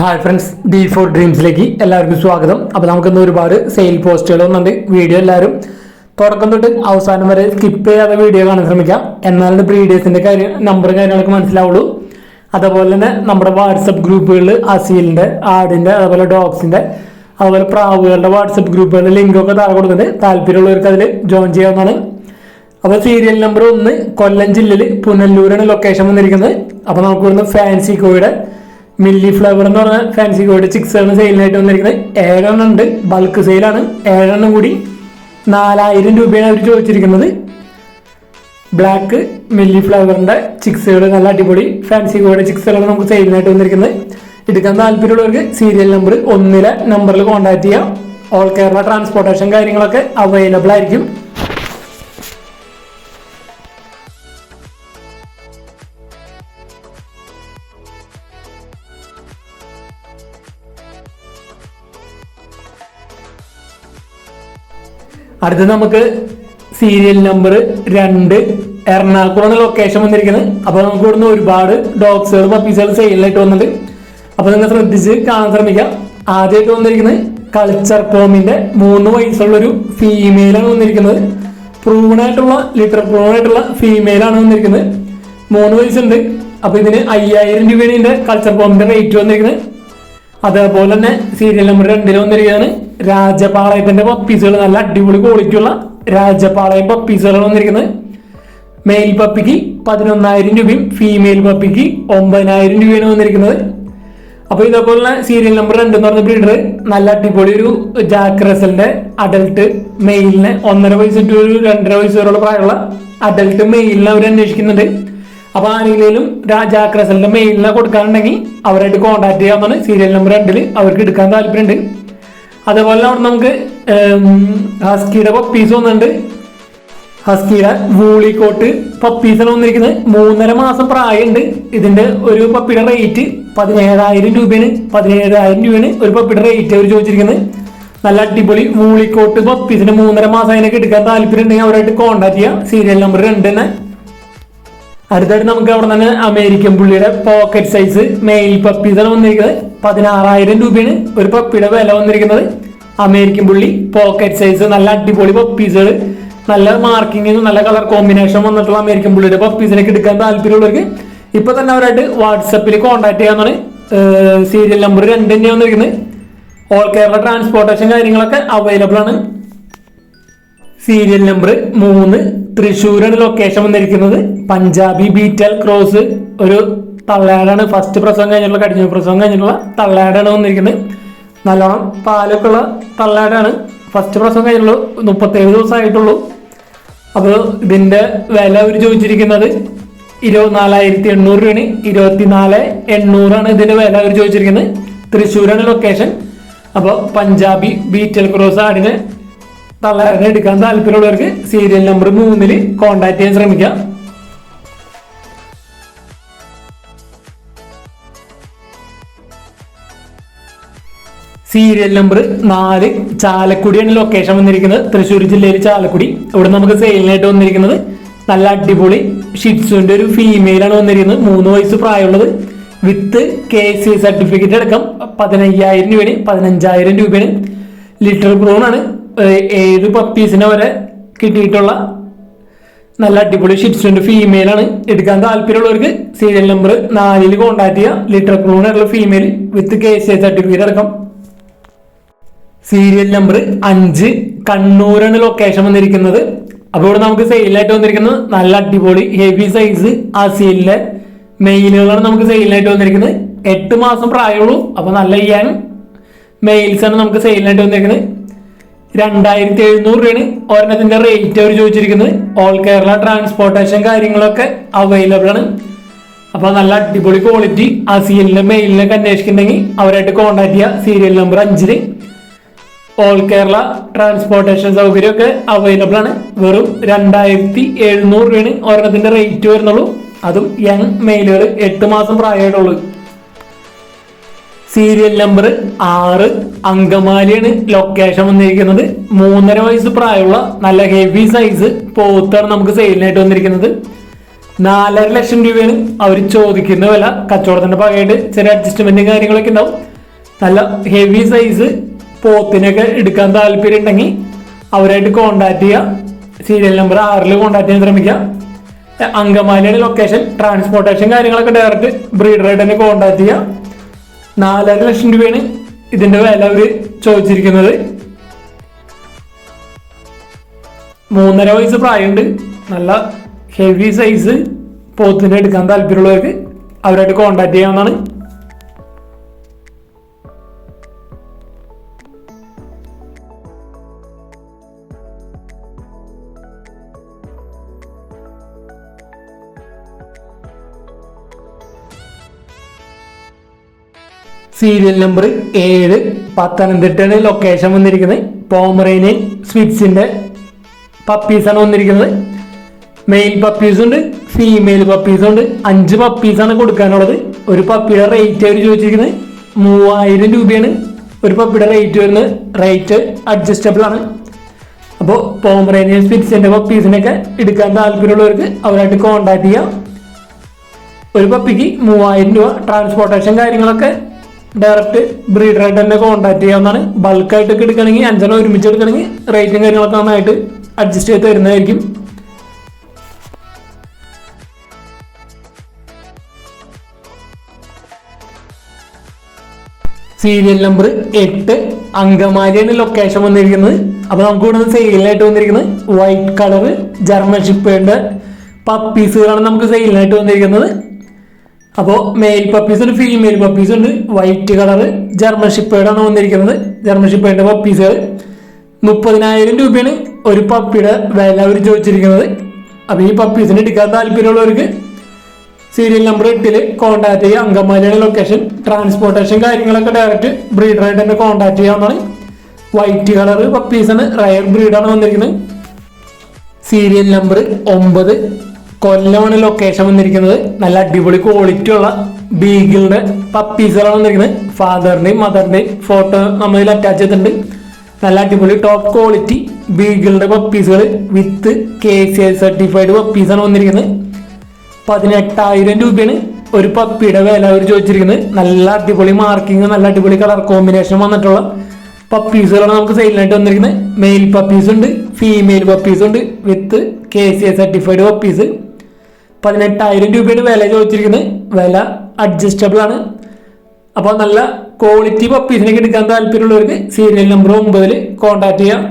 Hi friends D four ഡ്രീംസിലേക്ക് എല്ലാവർക്കും സ്വാഗതം. അപ്പോൾ നമുക്കിന്ന് ഒരുപാട് സെയിൽ പോസ്റ്റുകൾ വന്നുണ്ട് വീഡിയോ എല്ലാവരും തുടക്കം തൊട്ട് അവസാനം വരെ സ്കിപ്പ് ചെയ്യാതെ വീഡിയോ കാണാൻ ശ്രമിക്കാം. എന്നാലും ബ്രീഡേഴ്സിന്റെ കാര്യം നമ്പറും കാര്യങ്ങളൊക്കെ മനസ്സിലാവുള്ളൂ. അതേപോലെ തന്നെ നമ്മുടെ വാട്സപ്പ് ഗ്രൂപ്പുകളിൽ അസീലിന്റെ ആടിന്റെ അതേപോലെ ഡോഗ്സിന്റെ അതുപോലെ പ്രാവുകളുടെ വാട്സപ്പ് ഗ്രൂപ്പുകളുടെ ലിങ്കൊക്കെ താഴെ കൊടുക്കുന്നുണ്ട് താല്പര്യമുള്ളവർക്ക് അതിൽ ജോയിൻ ചെയ്യാവുന്നതാണ്. അപ്പോൾ സീരിയൽ നമ്പർ ഒന്ന് കൊല്ലം ജില്ലയിൽ പുനല്ലൂരാണ് ലൊക്കേഷൻ വന്നിരിക്കുന്നത്. അപ്പോൾ നമുക്ക് ഇവിടുന്ന് ഫാൻസി കോയുടെ മില്ലി ഫ്ലവർ എന്ന് പറഞ്ഞ ഫാൻസി കോയുടെ ചിക്സാണ് സെയിലിനായിട്ട് വന്നിരിക്കുന്നത്. ഏഴെണ്ണം ഉണ്ട്. ബൾക്ക് സെയിലാണ് ഏഴെണ്ണം കൂടി നാലായിരം രൂപയാണ് അവർ ചോദിച്ചിരിക്കുന്നത്. ബ്ലാക്ക് മില്ലി ഫ്ലവറിന്റെ ചിക്സുകൾ നല്ല അടിപൊളി ഫാൻസി കോയുടെ ചിക്സുകളാണ് നമുക്ക് സെയിലിനായിട്ട് വന്നിരിക്കുന്നത്. എടുക്കാൻ താല്പര്യമുള്ളവർക്ക് സീരിയൽ നമ്പർ ഒന്നിലെ നമ്പറിൽ കോൺടാക്ട് ചെയ്യാം. ഓൾ കേരള ട്രാൻസ്പോർട്ടേഷൻ കാര്യങ്ങളൊക്കെ അവൈലബിൾ ആയിരിക്കും. അടുത്ത് നമുക്ക് സീരിയൽ നമ്പർ രണ്ട് എറണാകുളമാണ് ലൊക്കേഷൻ വന്നിരിക്കുന്നത്. അപ്പോൾ നമുക്ക് ഇവിടുന്ന് ഒരുപാട് ഡോഗ്സുകൾ പപ്പീസുകൾ സെയിലായിട്ട് വന്നിട്ടുണ്ട്. അപ്പോൾ നിങ്ങൾ ശ്രദ്ധിച്ച് കാണാൻ ശ്രമിക്കാം. ആദ്യമായിട്ട് വന്നിരിക്കുന്നത് കൾച്ചർ കോമിന്റെ മൂന്ന് വയസ്സുള്ള വയസ്സുള്ളൊരു ഫീമെയിലാണ് വന്നിരിക്കുന്നത്. പ്രൂവൺ ആയിട്ടുള്ള ലിറ്റർ പ്രൂവൺ ആയിട്ടുള്ള ഫീമെയിലാണ് വന്നിരിക്കുന്നത്. മൂന്ന് വയസ്സുണ്ട്. അപ്പോൾ ഇതിന് അയ്യായിരം ഇതിന്റെ കൾച്ചർ കോമിന്റെ റേറ്റ് വന്നിരിക്കുന്നത്. അതേപോലെ തന്നെ സീരിയൽ നമ്പർ രണ്ടിൽ വന്നിരിക്കുകയാണ് രാജപാളയത്തിന്റെ പപ്പീസുകൾ നല്ല അടിപൊളി ക്വാളിറ്റി ഉള്ള രാജപാളയം പപ്പീസുകളാണ് വന്നിരിക്കുന്നത്. മെയിൽ പപ്പിക്ക് പതിനൊന്നായിരം രൂപയും ഫീമെയിൽ പപ്പിക്ക് ഒമ്പതിനായിരം രൂപയാണ് വന്നിരിക്കുന്നത്. അപ്പോൾ ഇതേപോലെ സീരിയൽ നമ്പർ രണ്ട് എന്ന് പറഞ്ഞ ബ്രീഡർ നല്ല അടിപൊളി ഒരു ജാക്ക് റസലിന്റെ അഡൽട്ട് മെയിലിനെ ഒന്നര വയസ്സ് ടു ഒരു രണ്ടര വയസ്സ് വരെയുള്ള പ്രായമുള്ള അഡൽട്ട് മെയിലിനെ അവർ അന്വേഷിക്കുന്നുണ്ട് അപ്പൊ ആരെങ്കിലും ജാക്ക് റസലിന്റെ മെയിലിനെ കൊടുക്കാനുണ്ടെങ്കിൽ അവരായിട്ട് കോൺടാക്ട് ചെയ്യാവുന്നതാണ് സീരിയൽ നമ്പർ രണ്ടിൽ അവർക്ക് എടുക്കാൻ താല്പര്യമുണ്ട്. അതേപോലെ അവിടെ നമുക്ക് ഹസ്കിയുടെ പപ്പീസ് വന്നിട്ടുണ്ട്. ഹസ്കിയുടെ വൂളിക്കോട്ട് പപ്പീസാണ് വന്നിരിക്കുന്നത്. മൂന്നര മാസം പ്രായമുണ്ട്. ഇതിന്റെ ഒരു പപ്പിയുടെ റേറ്റ് പതിനേഴായിരം രൂപയാണ്. പതിനേഴായിരം രൂപയാണ് ഒരു പപ്പിയുടെ റേറ്റ് അവർ ചോദിച്ചിരിക്കുന്നത്. നല്ല അടിപൊളി വൂളിക്കോട്ട് പപ്പീസിന്റെ മൂന്നര മാസം അതിനൊക്കെ എടുക്കാൻ താല്പര്യം ഉണ്ടെങ്കിൽ അവരായിട്ട് കോൺടാക്ട് ചെയ്യാം. സീരിയൽ നമ്പർ രണ്ട് തന്നെ. അടുത്തായിട്ട് നമുക്ക് അവിടെ തന്നെ അമേരിക്കൻ പുള്ളിയുടെ പോക്കറ്റ് സൈസ് മെയിൽ പപ്പീസാണ് വന്നിരിക്കുന്നത്. പതിനാറായിരം രൂപയാണ് ഒരു പപ്പിയുടെ വില വന്നിരിക്കുന്നത്. അമേരിക്കൻ പുള്ളി പോക്കറ്റ് സൈസ് നല്ല അടിപൊളി പപ്പീസുകൾ നല്ല മാർക്കിംഗ് നല്ല കളർ കോമ്പിനേഷൻ വന്നിട്ടുള്ള അമേരിക്കൻ പുള്ളിയുടെ പപ്പീസിനൊക്കെ എടുക്കാൻ താല്പര്യമുള്ളവർക്ക് ഇപ്പൊ തന്നെ അവരായിട്ട് വാട്സപ്പിൽ കോൺടാക്ട് ചെയ്യാന്നാണ് സീരിയൽ നമ്പർ രണ്ട് തന്നെയാണ് വന്നിരിക്കുന്നത്. ഓൾ കേരള ട്രാൻസ്പോർട്ടേഷൻ കാര്യങ്ങളൊക്കെ അവൈലബിൾ ആണ്. സീരിയൽ നമ്പർ മൂന്ന്. തൃശ്ശൂരാണ് ലൊക്കേഷൻ വന്നിരിക്കുന്നത്. പഞ്ചാബി ബീറ്റൽ ക്രോസ്. ഒരു തള്ളയാടാണ്. ഫസ്റ്റ് പ്രസവം കഴിഞ്ഞിട്ടുള്ള കടിഞ്ഞ പ്രസവം കഴിഞ്ഞിട്ടുള്ള തള്ളയാടാണ് വന്നിരിക്കുന്നത്. നല്ലോണം പാലൊക്കെ ഉള്ള തള്ളയാടാണ്. ഫസ്റ്റ് പ്രസവം കഴിഞ്ഞുള്ളൂ മുപ്പത്തേഴ് ദിവസമായിട്ടുള്ളൂ. അപ്പോൾ ഇതിന്റെ വില അവർ ചോദിച്ചിരിക്കുന്നത് ഇരുപത്തിനാലായിരത്തി എണ്ണൂറ് രൂപയാണ്. ഇരുപത്തിനാല് എണ്ണൂറാണ് ഇതിന്റെ വില അവർ ചോദിച്ചിരിക്കുന്നത്. തൃശ്ശൂരാണ് ലൊക്കേഷൻ അപ്പോൾ പഞ്ചാബി ബീറ്റൽ ക്രോസ് ആടിന് തള്ളാരെ എടുക്കാൻ താല്പര്യമുള്ളവർക്ക് സീരിയൽ നമ്പർ മൂന്നിൽ കോൺടാക്ട് ചെയ്യാൻ ശ്രമിക്കാം. സീരിയൽ നമ്പർ നാല് ചാലക്കുടിയാണ് ലൊക്കേഷൻ വന്നിരിക്കുന്നത്. തൃശ്ശൂർ ജില്ലയിൽ ചാലക്കുടി. ഇവിടെ നമുക്ക് സെയിലിനായിട്ട് വന്നിരിക്കുന്നത് നല്ല അടിപൊളി ഷിറ്റ്സുവിന്റെ ഒരു ഫീമെയിലാണ് വന്നിരിക്കുന്നത്. മൂന്ന് വയസ്സ് പ്രായമുള്ളത്. വിത്ത് കെ സി സർട്ടിഫിക്കറ്റ് അടക്കം പതിനയ്യായിരം രൂപയാണ് പതിനഞ്ചായിരം രൂപയാണ്. ലിറ്റർ ബ്രൗൺ ഏത് പപ്പീസിനെ വരെ കിട്ടിയിട്ടുള്ള നല്ല അടിപൊളി ഷിറ്റ്സിന്റെ ഫീമെയിൽ ആണ്. എടുക്കാൻ താല്പര്യമുള്ളവർക്ക് സീരിയൽ നമ്പർ നാലിൽ കോൺടാക്ട് ചെയ്യുക ലിറ്റർ ആയിട്ടുള്ള female with K C certificate അടക്കം. സീരിയൽ നമ്പർ അഞ്ച് കണ്ണൂരാണ് ലൊക്കേഷൻ വന്നിരിക്കുന്നത്. അപ്പോൾ ഇവിടെ നമുക്ക് സെയിലായിട്ട് വന്നിരിക്കുന്നത് നല്ല അടിപൊളി ഹെവി സൈസ് ആ സീലിലെ മെയിലുകളാണ് നമുക്ക് സെയിലായിട്ട് വന്നിരിക്കുന്നത്. എട്ട് മാസം പ്രായമുള്ളൂ. അപ്പോൾ നല്ല യങ് മെയിൽസ് ആണ് നമുക്ക് സെയിലായിട്ട് വന്നിരിക്കുന്നത്. രണ്ടായിരത്തി എഴുന്നൂറ് രൂപയാണ് ഒരെണ്ണത്തിന്റെ റേറ്റ് അവർ ചോദിച്ചിരിക്കുന്നത്. ഓൾ കേരള ട്രാൻസ്പോർട്ടേഷൻ കാര്യങ്ങളൊക്കെ അവൈലബിൾ ആണ്. അപ്പൊ നല്ല അടിപൊളി ക്വാളിറ്റി ആ സീരിയലിന്റെ മെയിലിനൊക്കെ അന്വേഷിക്കുന്നുണ്ടെങ്കിൽ അവരായിട്ട് കോൺടാക്ട് ചെയ്യുക സീരിയൽ നമ്പർ അഞ്ചിൽ. ഓൾ കേരള ട്രാൻസ്പോർട്ടേഷൻ സൗകര്യമൊക്കെ അവൈലബിൾ ആണ്. വെറും രണ്ടായിരത്തി എഴുന്നൂറ് രൂപയാണ് ഒരെണ്ണത്തിന്റെ റേറ്റ് വരുന്നുള്ളൂ. അതും യങ് മെയിലുകൾ എട്ട് മാസം പ്രായമായിട്ടുള്ളൂ. സീരിയൽ നമ്പർ ആറ് അങ്കമാലിയാണ് ലൊക്കേഷൻ വന്നിരിക്കുന്നത്. മൂന്നര വയസ്സ് പ്രായമുള്ള നല്ല ഹെവി സൈസ് പോത്താണ് നമുക്ക് സെയിലിനായിട്ട് വന്നിരിക്കുന്നത്. നാലര ലക്ഷം രൂപയാണ് അവർ ചോദിക്കുന്ന വില. കച്ചവടത്തിന്റെ ഭാഗമായിട്ട് ചെറിയ അഡ്ജസ്റ്റ്മെന്റും കാര്യങ്ങളൊക്കെ ഉണ്ടാവും. നല്ല ഹെവി സൈസ് പോത്തിനൊക്കെ എടുക്കാൻ താല്പര്യം ഉണ്ടെങ്കിൽ അവരായിട്ട് കോണ്ടാക്ട് ചെയ്യുക സീരിയൽ നമ്പർ ആറിൽ കോണ്ടാക്ട് ചെയ്യാൻ ശ്രമിക്കുക അങ്കമാലിയുടെ ലൊക്കേഷൻ ട്രാൻസ്പോർട്ടേഷൻ കാര്യങ്ങളൊക്കെ ഡയറക്റ്റ് ബ്രീഡറായിട്ട് തന്നെ കോണ്ടാക്ട് ചെയ്യുക നാലര ലക്ഷം രൂപയാണ് ഇതിന്റെ വില അവർ ചോദിച്ചിരിക്കുന്നത്. മൂന്നര വയസ്സ് പ്രായമുണ്ട്. നല്ല ഹെവി സൈസ് പോത്തിനെ എടുക്കാൻ താല്പര്യമുള്ളവർക്ക് അവരായിട്ട് കോണ്ടാക്ട് ചെയ്യാവുന്നതാണ്. സീരിയൽ നമ്പർ ഏഴ് പത്തനംതിട്ടയാണ് ലൊക്കേഷൻ വന്നിരിക്കുന്നത് പോമറേനിയൻ സ്വിറ്റ്സിന്റെ പപ്പീസാണ് വന്നിരിക്കുന്നത്. മെയിൽ പപ്പീസുണ്ട് ഫീമെയിൽ പപ്പീസ് ഉണ്ട്. അഞ്ച് പപ്പീസാണ് കൊടുക്കാനുള്ളത്. ഒരു പപ്പിയുടെ റേറ്റ് അവർ ചോദിച്ചിരിക്കുന്നത് മൂവായിരം രൂപയാണ്. ഒരു പപ്പിയുടെ റേറ്റ് വരുന്നത് റേറ്റ് അഡ്ജസ്റ്റബിൾ ആണ്. അപ്പോൾ പോമറേനിയൻ സ്വിറ്റ്സിന്റെ പപ്പീസിനൊക്കെ എടുക്കാൻ താല്പര്യമുള്ളവർക്ക് അവരായിട്ട് കോണ്ടാക്ട് ചെയ്യാം. ഒരു പപ്പിക്ക് മൂവായിരം രൂപ ട്രാൻസ്പോർട്ടേഷൻ കാര്യങ്ങളൊക്കെ ഡയറക്റ്റ് ബ്രീഡറായിട്ട് തന്നെ കോൺടാക്ട് ചെയ്യാവുന്നതാണ്. ബൾക്കായിട്ടൊക്കെ എടുക്കണമെങ്കിൽ അഞ്ചെണ്ണം ഒരുമിച്ച് എടുക്കണമെങ്കിൽ റേറ്റും കാര്യങ്ങളൊക്കെ നന്നായിട്ട് അഡ്ജസ്റ്റ് ചെയ്ത് തരുന്നതായിരിക്കും. സീരിയൽ നമ്പർ എട്ട് അങ്കമാലിയാണ് ലൊക്കേഷൻ വന്നിരിക്കുന്നത്. അപ്പൊ നമുക്ക് ഇവിടെ സെയിലിനായിട്ട് വന്നിരിക്കുന്നത് വൈറ്റ് കളർ ജർമ്മൻ ഷിപ്പേന്റെ പപ്പീസുകളാണ് നമുക്ക് സെയിലിനായിട്ട് വന്നിരിക്കുന്നത്. അപ്പോൾ മെയിൽ പപ്പീസ് ഉണ്ട് ഫീമെയിൽ പപ്പീസ് ഉണ്ട്. വൈറ്റ് കളർ ജർമ്മൻ ഷിപ്പേഡാണ് വന്നിരിക്കുന്നത്. ജർമ്മൻ ഷിപ്പേഡിന്റെ പപ്പീസുകൾ മുപ്പതിനായിരം രൂപയാണ് ഒരു പപ്പിയുടെ വില അവർ ചോദിച്ചിരിക്കുന്നത്. അപ്പോൾ ഈ പപ്പീസിന് എടുക്കാൻ താല്പര്യമുള്ളവർക്ക് സീരിയൽ നമ്പർ എട്ടിൽ കോൺടാക്ട് ചെയ്യുക അങ്കമാലിയുടെ ലൊക്കേഷൻ ട്രാൻസ്പോർട്ടേഷൻ കാര്യങ്ങളൊക്കെ ഡയറക്റ്റ് ബ്രീഡറായിട്ട് തന്നെ കോൺടാക്ട് ചെയ്യാവുന്നതാണ്. വൈറ്റ് കളർ പപ്പീസാണ് റയർ ബ്രീഡാണ് വന്നിരിക്കുന്നത്. സീരിയൽ നമ്പർ ഒമ്പത് കൊല്ലമാണ് ലൊക്കേഷൻ വന്നിരിക്കുന്നത്. നല്ല അടിപൊളി ക്വാളിറ്റി ഉള്ള ബീഗിളുടെ പപ്പീസുകളാണ് വന്നിരിക്കുന്നത്. ഫാദറിന്റെയും മദറിന്റെയും ഫോട്ടോ നമ്മൾ ഇതിൽ അറ്റാച്ച് ചെയ്തിട്ടുണ്ട്. നല്ല അടിപൊളി ടോപ്പ് ക്വാളിറ്റി ബീഗിളുടെ പപ്പീസുകൾ with K C I certified പപ്പീസാണ് വന്നിരിക്കുന്നത്. പതിനെട്ടായിരം രൂപയാണ് ഒരു പപ്പിയുടെ വില അവർ ചോദിച്ചിരിക്കുന്നത്. നല്ല അടിപൊളി മാർക്കിങ് നല്ല അടിപൊളി കളർ കോമ്പിനേഷൻ വന്നിട്ടുള്ള പപ്പീസുകളാണ് നമുക്ക് സെയിലിനായിട്ട് വന്നിരിക്കുന്നത്. മെയിൽ പപ്പീസ് ഉണ്ട് ഫീമെയിൽ പപ്പീസ് ഉണ്ട് with K C I certified puppies പതിനെട്ടായിരം രൂപയുടെ വില ചോദിച്ചിരിക്കുന്നത് വില അഡ്ജസ്റ്റബിൾ ആണ്. അപ്പോൾ നല്ല ക്വാളിറ്റി പപ്പീസിനൊക്കെ എടുക്കാൻ താല്പര്യമുള്ളവർക്ക് സീരിയൽ നമ്പർ ഒമ്പതിൽ കോൺടാക്ട് ചെയ്യാം.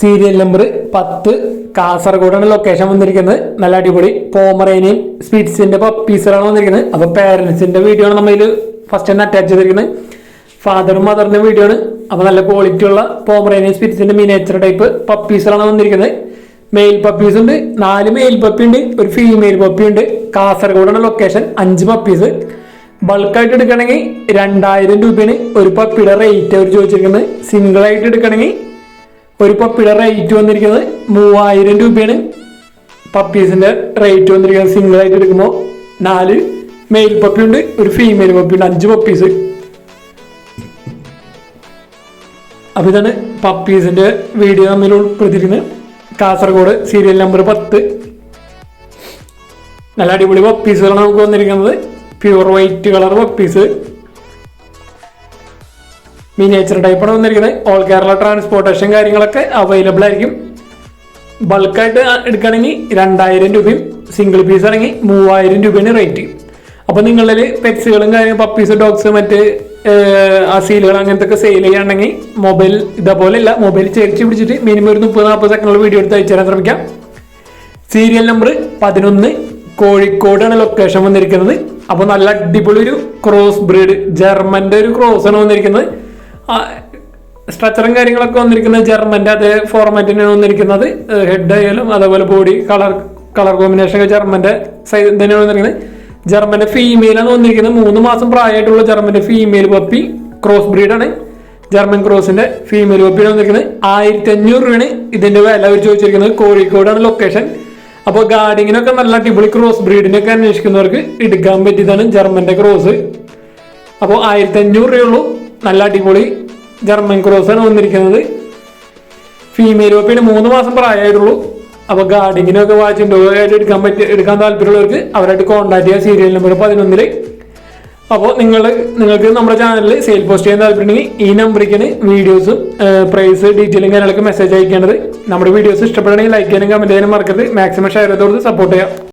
സീരിയൽ നമ്പർ പത്ത് കാസർഗോഡാണ് ലൊക്കേഷൻ വന്നിരിക്കുന്നത്. നല്ല അടിപൊളി പോമറേനിയൻ സ്പീറ്റ്സിന്റെ പപ്പീസുകളാണ് വന്നിരിക്കുന്നത്. അപ്പോൾ പേരൻസിന്റെ വീഡിയോ ആണ് നമ്മൾ ഫസ്റ്റ് തന്നെ അറ്റാച്ച് ചെയ്തിരിക്കുന്നത് ഫാദറും മദറിന്റെ വീഡിയോ ആണ്. അപ്പോൾ നല്ല ക്വാളിറ്റി ഉള്ള പോമറേനിയൻ സ്പീഡ്സിന്റെ മിനേച്ചർ ടൈപ്പ് പപ്പീസുകളാണ് വന്നിരിക്കുന്നത്. മെയിൽ പപ്പീസ് ഉണ്ട് നാല് മെയിൽ പപ്പി ഉണ്ട് ഒരു ഫീമെയിൽ പപ്പി ഉണ്ട്. കാസർഗോഡാണ് ലൊക്കേഷൻ അഞ്ച് പപ്പീസ് ബൾക്കായിട്ട് എടുക്കണമെങ്കിൽ രണ്ടായിരം രൂപയാണ്. ഒരു പപ്പിയുടെ റേറ്റ് അവർ ചോദിച്ചിരിക്കുന്നത്. സിംഗിൾ ആയിട്ട് എടുക്കണമെങ്കിൽ ഒരു പപ്പിയുടെ റേറ്റ് വന്നിരിക്കുന്നത് മൂവായിരം രൂപയാണ്. പപ്പീസിന്റെ റേറ്റ് വന്നിരിക്കുന്നത് സിംഗിൾ ആയിട്ട് എടുക്കുമ്പോൾ നാല് മെയിൽ പപ്പി ഉണ്ട് ഒരു ഫീമെയിൽ പപ്പി ഉണ്ട് അഞ്ച് പപ്പീസ് അപ്പൊ ഇതാണ് പപ്പീസിന്റെ വീഡിയോ തമ്മിൽ ഉൾപ്പെടുത്തിയിരിക്കുന്നത് കാസർഗോഡ് സീരിയൽ നമ്പർ പത്ത്. നല്ല അടിപൊളി പപ്പീസുകളാണ് നമുക്ക് വന്നിരിക്കുന്നത്. Pure white colour puppies miniature ടൈപ്പാണ് വന്നിരിക്കുന്നത്. ഓൾ കേരള ട്രാൻസ്പോർട്ടേഷൻ കാര്യങ്ങളൊക്കെ അവൈലബിൾ ആയിരിക്കും. ബൾക്കായിട്ട് എടുക്കുകയാണെങ്കിൽ രണ്ടായിരം രൂപയും സിംഗിൾ പീസ് ആണെങ്കിൽ മൂവായിരം രൂപയാണ് റേറ്റ് അപ്പോൾ നിങ്ങളിൽ പെറ്റ്സുകളും കാര്യങ്ങളും പപ്പീസ് ഡോഗ്സ് മറ്റ് അസീലുകൾ അങ്ങനത്തെ ഒക്കെ സെയിൽ ചെയ്യുകയാണെങ്കിൽ മൊബൈൽ ഇതേപോലെ അല്ല മൊബൈൽ ചേർച്ച് പിടിച്ചിട്ട് മിനിമം ഒരു മുപ്പത് നാൽപ്പത് സെക്കൻഡുള്ള വീഡിയോ എടുത്ത് അയച്ചു തരാൻ ശ്രമിക്കാം. സീരിയൽ നമ്പർ പതിനൊന്ന് കോഴിക്കോടാണ് ലൊക്കേഷൻ വന്നിരിക്കുന്നത്. അപ്പോൾ നല്ല അടിപൊളി ഒരു ക്രോസ് ബ്രീഡ് ജർമ്മന്റെ ഒരു ക്രോസ് ആണ് വന്നിരിക്കുന്നത്. സ്ട്രക്ചറും കാര്യങ്ങളൊക്കെ വന്നിരിക്കുന്നത് ജർമ്മന്റെ അതേ ഫോർമാറ്റിനാണ് വന്നിരിക്കുന്നത്. ഹെഡ് ആയാലും അതേപോലെ ബോഡി കളർ കളർ കോമ്പിനേഷൻ ഒക്കെ ജർമ്മന്റെ സൈസ് തന്നെയാണ് വന്നിരിക്കുന്നത്. ജർമ്മന്റെ ഫീമെയിലാണ് വന്നിരിക്കുന്നത്. മൂന്ന് മാസം പ്രായമായിട്ടുള്ള ജർമ്മന്റെ ഫീമെയിൽ പപ്പി ക്രോസ് ബ്രീഡാണ് ജർമ്മൻ ക്രോസിന്റെ ഫീമെയിൽ പപ്പിയാണ് വന്നിരിക്കുന്നത്. ആയിരത്തി അഞ്ഞൂറ് രൂപയാണ് ഇതിന്റെ വില അവർ ചോദിച്ചിരിക്കുന്നത്. കോഴിക്കോടാണ് ലൊക്കേഷൻ അപ്പോൾ ഗാർഡിങ്ങിനൊക്കെ നല്ല അടിപൊളി ക്രോസ് ബ്രീഡിനൊക്കെ അന്വേഷിക്കുന്നവർക്ക് എടുക്കാൻ പറ്റിയതാണ് ജർമ്മന്റെ ക്രോസ് അപ്പോൾ ആയിരത്തി അഞ്ഞൂറ് രൂപയുള്ളൂ നല്ല അടിപൊളി ജർമ്മൻ ക്രോസ് ആണ് വന്നിരിക്കുന്നത്. ഫീമെയിൽ പപ്പിന് മൂന്ന് മാസം പ്രായമായിട്ടുള്ളൂ. അപ്പോൾ ഗാർഡിങ്ങിനൊക്കെ വാച്ച് ഡോഗ് എടുക്കാൻ പറ്റി എടുക്കാൻ താല്പര്യമുള്ളവർക്ക് അവരായിട്ട് കോൺടാക്ട് ചെയ്യുക സീരിയൽ നമ്പർ പതിനൊന്നിൽ. അപ്പോൾ നിങ്ങൾ നിങ്ങൾക്ക് നമ്മുടെ ചാനലിൽ സെയിൽ പോസ്റ്റ് ചെയ്യാൻ താല്പര്യമുണ്ടെങ്കിൽ ഈ നമ്പറിലേക്കാണ് വീഡിയോസും പ്രൈസ് ഡീറ്റെയിലും കാര്യങ്ങളൊക്കെ മെസ്സേജ് അയക്കേണ്ടത്. നമ്മുടെ വീഡിയോസ് ഇഷ്ടപ്പെടുകയാണെങ്കിൽ ലൈക്ക് ചെയ്യാനും കമന്റ് ചെയ്യാനും മറക്കരുത്. മാക്സിമം ഷെയർ ചെയ്ത് കൊടുത്ത് സപ്പോർട്ട് ചെയ്യാം.